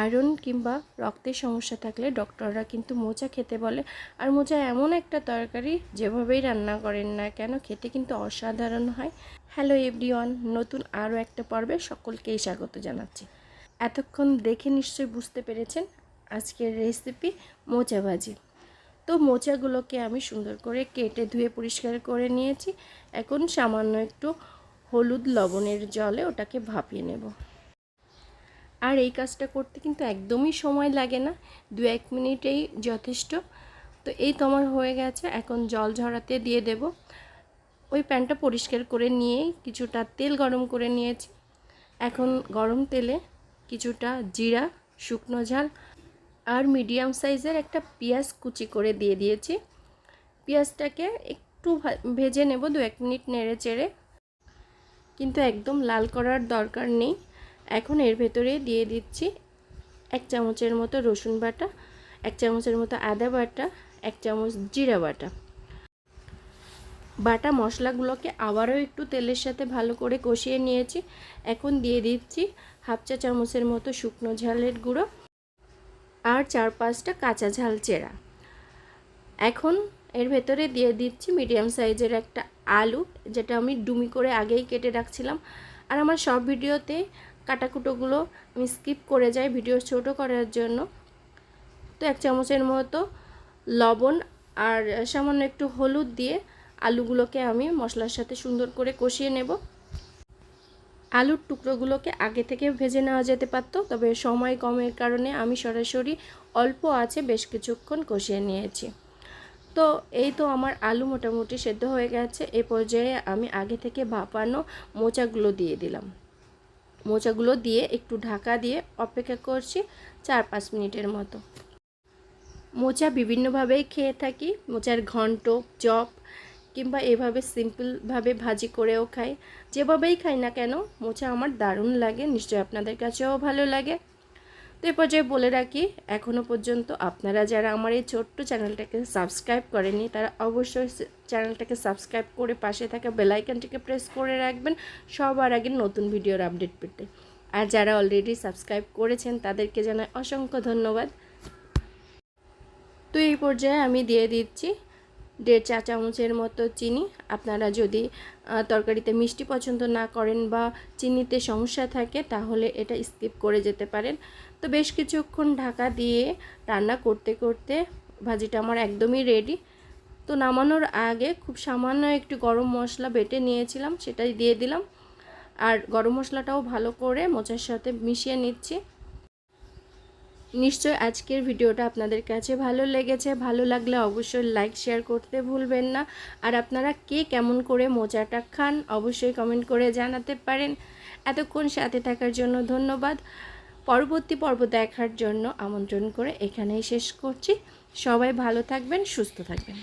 Iron কিংবা রক্তের সমস্যা থাকলে ডক্টররা কিন্তু মোচা খেতে বলে। আর মোচা এমন একটা তরকারি যেভাবেই রান্না করেন না কেন, খেতে কিন্তু অসাধারণ হয়। হ্যালো এভরিওয়ান, নতুন আরও একটা পর্বে সকলকেই স্বাগত জানাচ্ছি। এতক্ষণ দেখে নিশ্চয়ই বুঝতে পেরেছেন আজকের রেসিপি মোচা ভাজি। তো মোচাগুলোকে আমি সুন্দর করে কেটে ধুয়ে পরিষ্কার করে নিয়েছি। এখন সামান্য একটু হলুদ লবণের জলে ওটাকে ভাপিয়ে নেব। আর এই কাজটা করতে কিন্তু একদমই সময় লাগে না, দু এক মিনিটেই যথেষ্ট। তো এই তোমার হয়ে গেছে, এখন জল ঝরাতে দিয়ে দেব। ওই প্যানটা পরিষ্কার করে নিয়েই কিছুটা তেল গরম করে নিয়েছি। এখন গরম তেলে কিছুটা জিরা, শুকনো ঝাল আর মিডিয়াম সাইজের একটা পেঁয়াজ কুচি করে দিয়ে দিয়েছি। পেঁয়াজটাকে একটু ভেজে নেব দু এক মিনিট নেড়ে চেড়ে। কিন্তু একদম লাল করার দরকার নেই। এখন এর ভেতরে দিয়ে দিচ্ছি এক চামচের মতো রসুন বাটা, এক চামচের মতো আদা বাটা, এক চামচ জিরা বাটা। বাটা মশলাগুলোকে আবারও একটু তেলের সাথে ভালো করে কষিয়ে নিয়েছি। এখন দিয়ে দিচ্ছি হাফ চা চামচের মতো শুকনো ঝালের গুঁড়ো আর চার পাঁচটা কাঁচা ঝাল চেরা। এখন এর ভেতরে দিয়ে দিচ্ছি মিডিয়াম সাইজের একটা আলু, যেটা আমি ডুমি করে আগেই কেটে রাখছিলাম। আর আমার সব ভিডিওতে কাটাকুটোগুলো আমি স্কিপ করে যাই ভিডিও ছোট করার জন্য। তো এক চামচের মতো লবণ আর সামান্য একটু হলুদ দিয়ে আলুগুলোকে আমি মশলার সাথে সুন্দর করে কষিয়ে নেব। আলুর টুকরোগুলোকে আগে থেকে ভেজে নেওয়া যেতে পারতো, তবে সময় কমের কারণে আমি সরাসরি অল্প আছে বেশ কিছুক্ষণ কষিয়ে নিয়েছি। তো এই তো আমার আলু মোটামুটি সেদ্ধ হয়ে গেছে, এ পর্যায়ে আমি আগে থেকে ভাপানো মোচাগুলো দিয়ে দিলাম। মোচাগুলো দিয়ে একটু ঢাকা দিয়ে অপেক্ষা করছি চার পাঁচ মিনিটের মতো। মোচা বিভিন্নভাবেই খেয়ে থাকি, মোচার ঘন্ট, চপ কিংবা এভাবে সিম্পলভাবে ভাজি করেও খাই। যেভাবেই খাই না কেন, মোচা আমার দারুণ লাগে, নিশ্চয়ই আপনাদের কাছেও ভালো লাগে। তো এ পর্যায়ে বলে রাখি এখনও পর্যন্ত আপনারা যারা আমার এই ছোট্ট চ্যানেলটাকে সাবস্ক্রাইব করেনি তারা অবশ্যই চ্যানেলটাকে সাবস্ক্রাইব করে পাশে থাকা বেলাইকানটিকে প্রেস করে রাখবেন সবার আগে নতুন ভিডিওর আপডেট পেতে। আর যারা অলরেডি সাবস্ক্রাইব করেছেন, তাদেরকে জানাই অসংখ্য ধন্যবাদ। তো এই পর্যায়ে আমি দিয়ে দিচ্ছি দেড় চা চামচের মতো চিনি। আপনারা যদি তরকারিতে মিষ্টি পছন্দ না করেন বা চিনিতে সমস্যা থাকে, তাহলে এটা স্কিপ করে যেতে পারেন। তো বেশ কিছুক্ষণ ঢাকা দিয়ে রান্না করতে করতে ভাজিটা আমার একদমই রেডি তো নামানোর আগে খুব সামান্য একটু গরম মশলা বেটে নিয়েছিলাম, সেটাই দিয়ে দিলাম। আর গরম মশলাটাও ভালো করে মোচার সাথে মিশিয়ে নিচ্ছি। নিশ্চয় আজকের ভিডিওটা আপনাদের কাছে ভালো লেগেছে। ভালো লাগলে অবশ্যই লাইক শেয়ার করতে ভুলবেন না। আর আপনারা কে কেমন করে মোচাটা খান, অবশ্যই কমেন্ট করে জানাতে পারেন। এতক্ষণ সাথে থাকার জন্য ধন্যবাদ। পরবর্তী পর্ব দেখার জন্য আমন্ত্রণ করে এখানেই শেষ করছি। সবাই ভালো থাকবেন, সুস্থ থাকবেন।